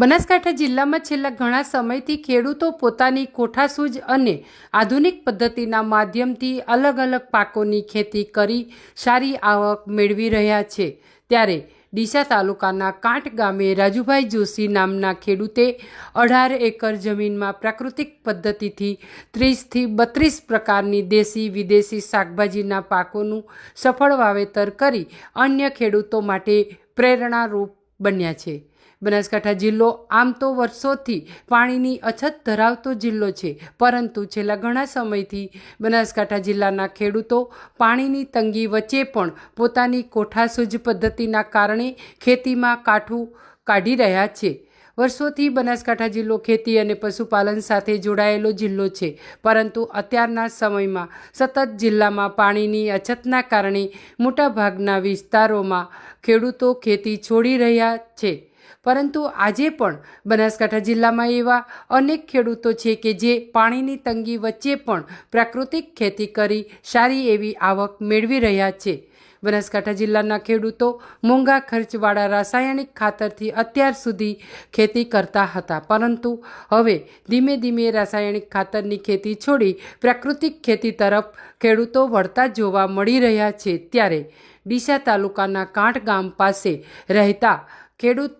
બનાસકાંઠા જિલ્લામાં છેલ્લા ઘણા સમયથી ખેડૂતો પોતાની કોઠાસૂજ અને આધુનિક પદ્ધતિના માધ્યમથી અલગ અલગ પાકોની ખેતી કરી સારી આવક મેળવી રહ્યા છે. ત્યારે ડીસા તાલુકાના કાંટ ગામે રાજુભાઈ જોશી નામના ખેડૂતે અઢાર એકર જમીનમાં પ્રાકૃતિક પદ્ધતિથી ત્રીસથી બત્રીસ પ્રકારની દેશી વિદેશી શાકભાજીના પાકોનું સફળ વાવેતર કરી અન્ય ખેડૂતો માટે પ્રેરણારૂપ બન્યા છે. બનાસકાંઠા જિલ્લો આમ તો વર્ષોથી પાણીની અછત ધરાવતો જિલ્લો છે. પરંતુ છેલ્લા ઘણા સમયથી બનાસકાંઠા જિલ્લાના ખેડૂતો પાણીની તંગી વચ્ચે પણ પોતાની કોઠાસૂજ પદ્ધતિના કારણે ખેતીમાં કાઠું કાઢી રહ્યા છે. વર્ષોથી બનાસકાંઠા જિલ્લો ખેતી અને પશુપાલન સાથે જોડાયેલો જિલ્લો છે. પરંતુ અત્યારના સમયમાં સતત જિલ્લામાં પાણીની અછતના કારણે મોટાભાગના વિસ્તારોમાં ખેડૂતો ખેતી છોડી રહ્યા છે. પરંતુ આજે પણ બનાસકાંઠા જિલ્લામાં એવા અનેક ખેડૂતો છે કે જે પાણીની તંગી વચ્ચે પણ પ્રાકૃતિક ખેતી કરી સારી એવી આવક મેળવી રહ્યા છે. બનાસકાંઠા જિલ્લાના ખેડૂતો મોંઘા ખર્ચવાળા રાસાયણિક ખાતરથી અત્યાર સુધી ખેતી કરતા હતા, પરંતુ હવે ધીમે ધીમે રાસાયણિક ખાતરની ખેતી છોડી પ્રાકૃતિક ખેતી તરફ ખેડૂતો વળતા જોવા મળી રહ્યા છે. ત્યારે ડીસા તાલુકાના કાંઠ ગામ પાસે રહેતા ખેડૂત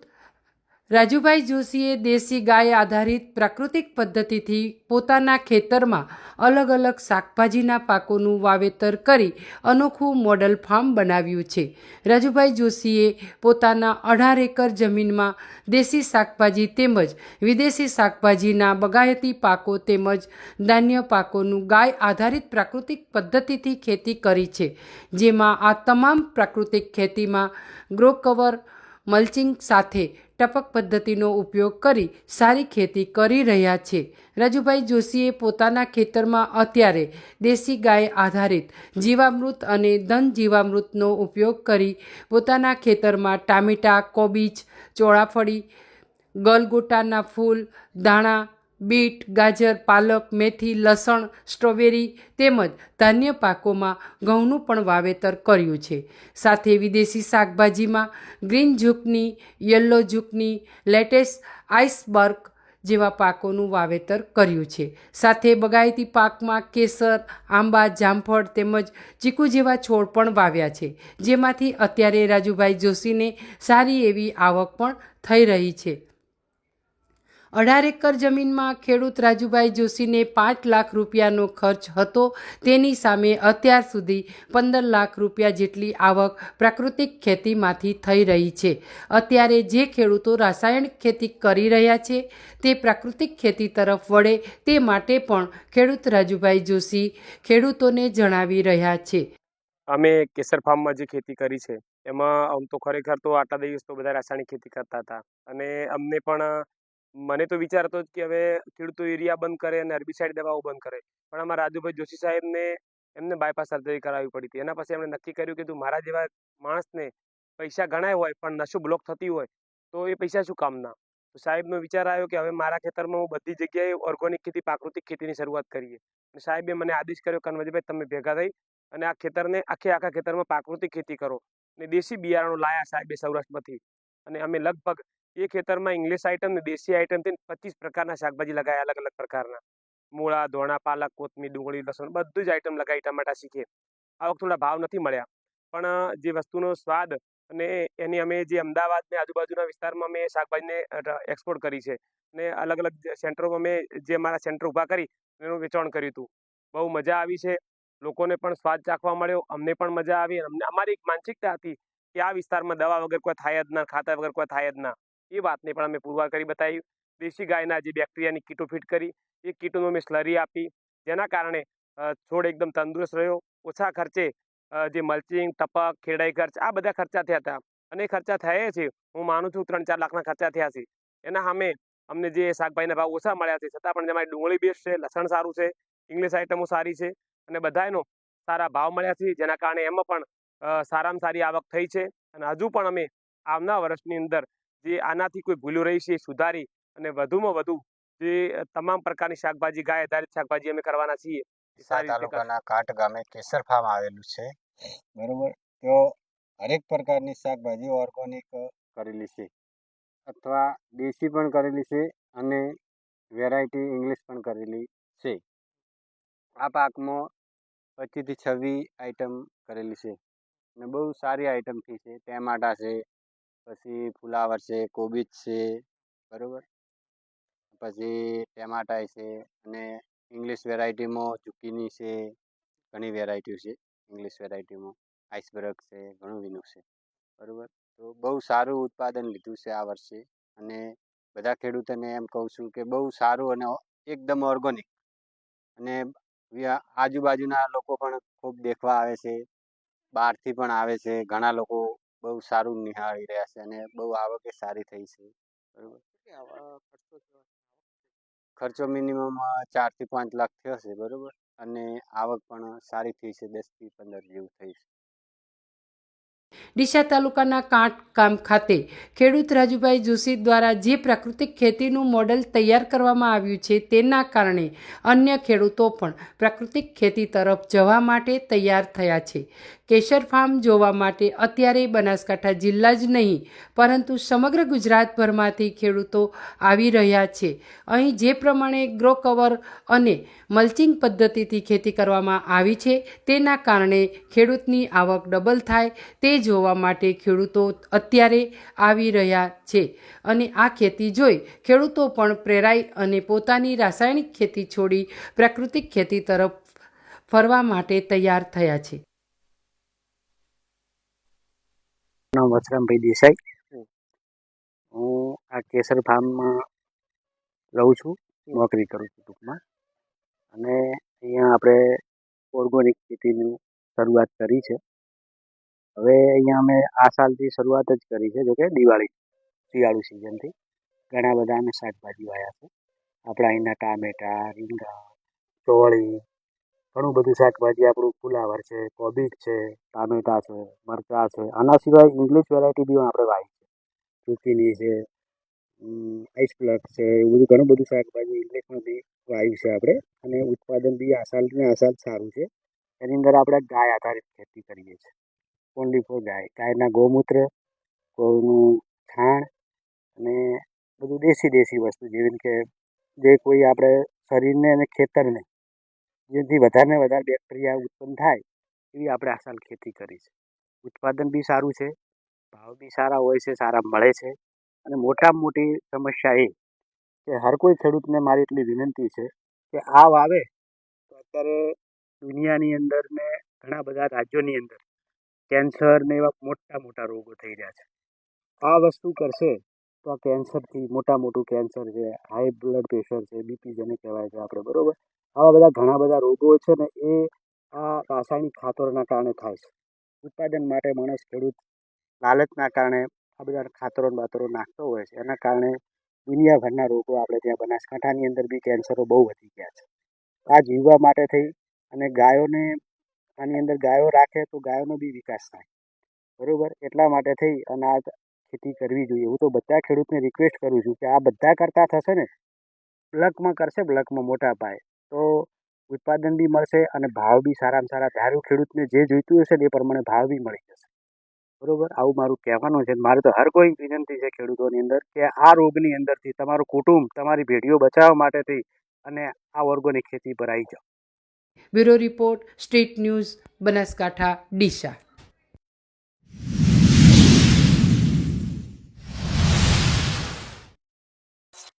રાજુભાઈ જોશીએ દેશી ગાય આધારિત પ્રાકૃતિક પદ્ધતિથી પોતાના ખેતરમાં અલગ અલગ શાકભાજીના પાકોનું વાવેતર કરી અનોખું મોડલ ફાર્મ બનાવ્યું છે. રાજુભાઈ જોશીએ પોતાના અઢાર એકર જમીનમાં દેશી શાકભાજી તેમજ વિદેશી શાકભાજીના બગાયતી પાકો તેમજ ધાન્ય પાકોનું ગાય આધારિત પ્રાકૃતિક પદ્ધતિથી ખેતી કરી છે, જેમાં આ તમામ પ્રાકૃતિક ખેતીમાં ગ્રો કવર મલ્ચિંગ સાથે ટપક પદ્ધતિનો ઉપયોગ કરી સારી ખેતી કરી રહ્યા છે. રાજુભાઈ જોશીએ પોતાના ખેતરમાં અત્યારે દેશી ગાય આધારિત જીવામૃત અને ધન જીવામૃતનો ઉપયોગ કરી પોતાના ખેતરમાં ટામેટાં, કોબીજ, ચોળાફળી, ગલગોટાના ફૂલ, ધાણા બીટ, ગાજર, પાલક, મેથી, લસણ, સ્ટ્રોબેરી તેમજ ધાન્ય પાકોમાં ઘઉંનું પણ વાવેતર કર્યું છે. સાથે વિદેશી શાકભાજીમાં green zucchini yellow zucchini lettuce iceberg જેવા પાકોનું વાવેતર કર્યું છે. સાથે બગાયતી પાકમાં કેસર, આંબા, જામફળ તેમજ ચીકુ જેવા છોડ પણ વાવ્યા છે. જેમાંથી અત્યારે રાજુભાઈ જોશીને સારી એવી આવક પણ થઈ રહી છે. અઢાર એકર જમીનમાં ખેડૂત રાજુભાઈ જોશીને પાંચ લાખ રૂપિયાનો ખર્ચ હતો. તેની સામે અત્યાર સુધી પંદર લાખ રૂપિયા જેટલી આવક પ્રાકૃતિક ખેતીમાંથી થઈ રહી છે. અત્યારે જે ખેડૂતો રાસાયણિક ખેતી કરી રહ્યા છે, તે પ્રાકૃતિક ખેતી તરફ વળે તે માટે પણ ખેડૂત રાજુભાઈ જોશી ખેડૂતોને જણાવી રહ્યા છે. અમે કેસર ફાર્મમાં જે ખેતી કરી છે, એમાં આમ તો ખરેખર તો આટલા દિવસ તો બધા રાસાયણિક ખેતી કરતા હતા. અને અમને પણ મને તો વિચાર હતો કે હવે ખેડૂતો યુરિયા બંધ કરે અને હર્બિસાઇડ દવાઓ બંધ કરે. પણ અમારા રાજુભાઈ જોશી સાહેબને એમને બાયપાસ સર્જરી કરાવવી પડી હતી. એના પછી એમણે નક્કી કર્યું કે તું મારા જેવા માણસને પૈસા ગણાય હોય પણ નસો બ્લોક થતી હોય, તો એ પૈસા શું કામના? તો સાહેબનો વિચાર આવ્યો કે હવે મારા ખેતરમાં હું બધી જગ્યાએ ઓર્ગોનિક ખેતી, પ્રાકૃતિક ખેતીની શરૂઆત કરીએ. અને સાહેબે મને આદેશ કર્યો કનવજીભાઈ તમે ભેગા થઈ અને આ ખેતરને, આખે આખા ખેતરમાં પ્રાકૃતિક ખેતી કરો. અને દેશી બિયારણો લાયા સાહેબે સૌરાષ્ટ્રમાંથી. અને અમે લગભગ એ ખેતરમાં ઇંગ્લિશ આઇટમ ને દેશી આઇટમથી પચીસ પ્રકારના શાકભાજી લગાવ્યા અલગ અલગ પ્રકારના. મૂળા, ધોણા, પાલક, કોથમીર, ડુંગળી, લસણ, બધું જ આઇટમ લગાવી ટમાટા શીખે આ વખત થોડા ભાવ નથી મળ્યા, પણ જે વસ્તુનો સ્વાદ અને એની અમે જે અમદાવાદ ને આજુબાજુના વિસ્તારમાં અમે શાકભાજીને એક્સપોર્ટ કરી છે ને અલગ અલગ સેન્ટરોમાં અમે જે અમારા સેન્ટર ઊભા કરી એનું વેચાણ કર્યું હતું. બહુ મજા આવી છે, લોકોને પણ સ્વાદ ચાખવા મળ્યો, અમને પણ મજા આવી અમને, અમારી એક માનસિકતા હતી કે આ વિસ્તારમાં દવા વગર કોઈ થાય જ ના ખાતા વગર કોઈ થાય જ ના. એ વાતને પણ અમે પુરવાર કરી બતાવી દેશી ગાયના જે બેક્ટેરિયાની કીટો ફિટ કરી, એ કીટોનું અમે સ્લરી આપી. જેના કારણે છોડ એકદમ તંદુરસ્ત રહ્યો. ઓછા ખર્ચે જે મલ્ચિંગ ટપક, ખેડાઈ ખર્ચ, આ બધા ખર્ચા થયા હતા. અને ખર્ચા થયા છે, હું માનું છું ત્રણ ચાર લાખના ખર્ચા થયા છે. એના સામે અમને જે શાકભાજીના ભાવ ઓછા મળ્યા છે, છતાં પણ જેમાં ડુંગળી બેસ્ટ છે, લસણ સારું છે ઇંગ્લિશ આઇટમો સારી છે, અને બધાનો સારા ભાવ મળ્યા છે, જેના કારણે એમાં પણ સારામાં સારી આવક થઈ છે. અને હજુ પણ અમે આવના વર્ષની અંદર જે આનાથી કોઈ ભૂલો રહી છે એ સુધારી અને વધુમાં વધુ જે તમામ પ્રકારની શાકભાજી ગાય આધારિત શાકભાજી અમે કરવાના છીએ. તાલુકાના કાટ ગામે કેસર ફાર્મ આવેલું છે. બરોબર? તો હરેક પ્રકારની શાકભાજી ઓર્ગોનિક કરેલી છે અથવા દેશી પણ કરેલી છે અને વેરાયટી ઇંગ્લિશ પણ કરેલી છે. આ પાકમાં પચીસથી છવ્વીસ આઈટમ કરેલી છે અને બહુ સારી આઈટમ થઈ છે. ટેમાટા છે પછી ફુલાવર છે કોબીજ છે, બરાબર? પછી ટેમાટા છે અને ઇંગ્લિશ વેરાયટીમાં ચુકીની છે, ઘણી વેરાયટીઓ છે ઇંગ્લિશ વેરાયટીમાં. આઈસબર્ગ છે, ઘણું વિનું છે, બરાબર? તો બહુ સારું ઉત્પાદન લીધું છે આ વર્ષે અને બધા ખેડૂતોને એમ કહું છું કે બહુ સારું અને એકદમ ઓર્ગોનિક. અને આજુબાજુના લોકો પણ ખૂબ દેખવા આવે છે, બહારથી પણ આવે છે, ઘણા લોકો બહુ સારું નિહાળી રહ્યા છે અને બહુ આવક સારી થઈ છે. બરાબર? ખર્ચો મિનિમમ ચારથી પાંચ લાખ થયો છે બરાબર? અને આવક પણ સારી થઈ છે દસથી પંદર જેવું થઈ છે. ડીસા તાલુકાના ગામ ખાતે ખેડૂત રાજુભાઈ જોશી દ્વારા જે પ્રાકૃતિક ખેતીનું મોડેલ તૈયાર કરવામાં આવ્યું છે તેના કારણે અન્ય ખેડૂતો પણ પ્રાકૃતિક ખેતી તરફ જવા માટે તૈયાર થયા છે. કેશર ફાર્મ જોવા માટે અત્યારે બનાસકાંઠા જિલ્લા જ નહીં, પરંતુ સમગ્ર ગુજરાતભરમાંથી ખેડૂતો આવી રહ્યા છે. અહીં જે પ્રમાણે ગ્રો કવર અને મલ્ચિંગ પદ્ધતિથી ખેતી કરવામાં આવી છે, તેના કારણે ખેડૂતની આવક ડબલ થાય, તે જોવા માટે ખેડૂતો અત્યારે આવી રહ્યા છે અને આ ખેતી જોઈ ખેડૂતો પણ પ્રેરાય અને પોતાની રાસાયણિક ખેતી છોડી પ્રાકૃતિક ખેતી તરફ ફરવા માટે તૈયાર થયા છે. નામ વસરામભાઈ દેસાઈ. હું આ કેસર ફાર્મમાં રહું છું, નોકરી કરું છું ટૂંકમાં. અને અહીંયા આપણે ઓર્ગોનિક ખેતીની શરૂઆત કરી છે. હવે અહીંયા અમે આ સાલથી શરૂઆત જ કરી છે, જોકે દિવાળી, શિયાળુ સિઝનથી ઘણા બધા અમે શાકભાજી વાવ્યા છે. આપણા અહીંના ટામેટા, રીંગણ, ચોળી, ઘણું બધું શાકભાજી, આપણું ફુલાવર છે, કોબીજ છે, ટામેટા છે, મરચાં છે. આના સિવાય ઇંગ્લિશ વેરાયટી બી આપણે વાવી છે. ચૂકીની છે આઈસ પ્લક છે, એવું બધું ઘણું બધું શાકભાજી ઇંગ્લિશમાં બી વાવ્યું છે આપણે. અને ઉત્પાદન બી આ સાલ ને આસાલ સારું છે. એની અંદર આપણે ગાય આધારિત ખેતી કરીએ છીએ. ઓનલી ફોર ગાય ગાયના ગૌમૂત્ર, ગૌનું છાણ અને બધું દેશી દેશી વસ્તુ. જેવી કે જે કોઈ આપણે શરીરને અને ખેતરને જેથી વધારે વધારે બેક્ટેરિયા ઉત્પન્ન થાય, એવી આપણે આ ખેતી કરી છે. ઉત્પાદન બી સારું છે, ભાવ બી સારા હોય છે, સારા મળે છે. અને મોટામાં મોટી સમસ્યા એ કે હર કોઈ ખેડૂતને મારી એટલી વિનંતી છે કે આ વાવે તો અત્યારે દુનિયાની અંદર ને ઘણા બધા રાજ્યોની અંદર કેન્સર ને એવા મોટા મોટા રોગો થઈ રહ્યા છે. આ વસ્તુ કરશે તો આ કેન્સરથી મોટા મોટું કેન્સર છે હાઈ બ્લડ પ્રેશર છે બીપી જેને કહેવાય છે આપણે, બરાબર? આવા બધા ઘણા બધા રોગો છે ને એ આ રાસાયણિક ખાતરોના કારણે થાય છે. ઉત્પાદન માટે માણસ ખેડૂત લાલચના કારણે આ બધા ખાતરો બાતરો નાખતો હોય છે. એના કારણે દુનિયાભરના રોગો આપણે ત્યાં બનાસકાંઠાની અંદર બી કેન્સરો બહુ વધી ગયા છે. આ જીવવા માટે થઈ અને ગાયોને આની અંદર ગાયો રાખે તો ગાયોનો બી વિકાસ થાય. બરાબર? એટલા માટે થઈ અને આ ખેતી કરવી જોઈએ. હું તો બધા ખેડૂતને રિક્વેસ્ટ કરું છું કે આ બધા કરતા થશે ને, બ્લકમાં કરશે, બ્લકમાં મોટા પાયે. તો ઉત્પાદન બી મળશે અને ભાવ બી સારામાં સારા. ધારું ખેડૂતને જે જોઈતું હશે એ પ્રમાણે ભાવ બી મળી જશે. બરોબર? આવું મારું કહેવાનું છે. મારે તો હર કોઈ વિનંતી છે ખેડૂતોની અંદર કે આ રોગની અંદરથી તમારું કુટુંબ, તમારી ભેડીઓ બચાવવા માટેથી અને આ ઓર્ગોનિક ખેતી પર આવી જાઓ. Bureau report street news Banaskantha Deesa.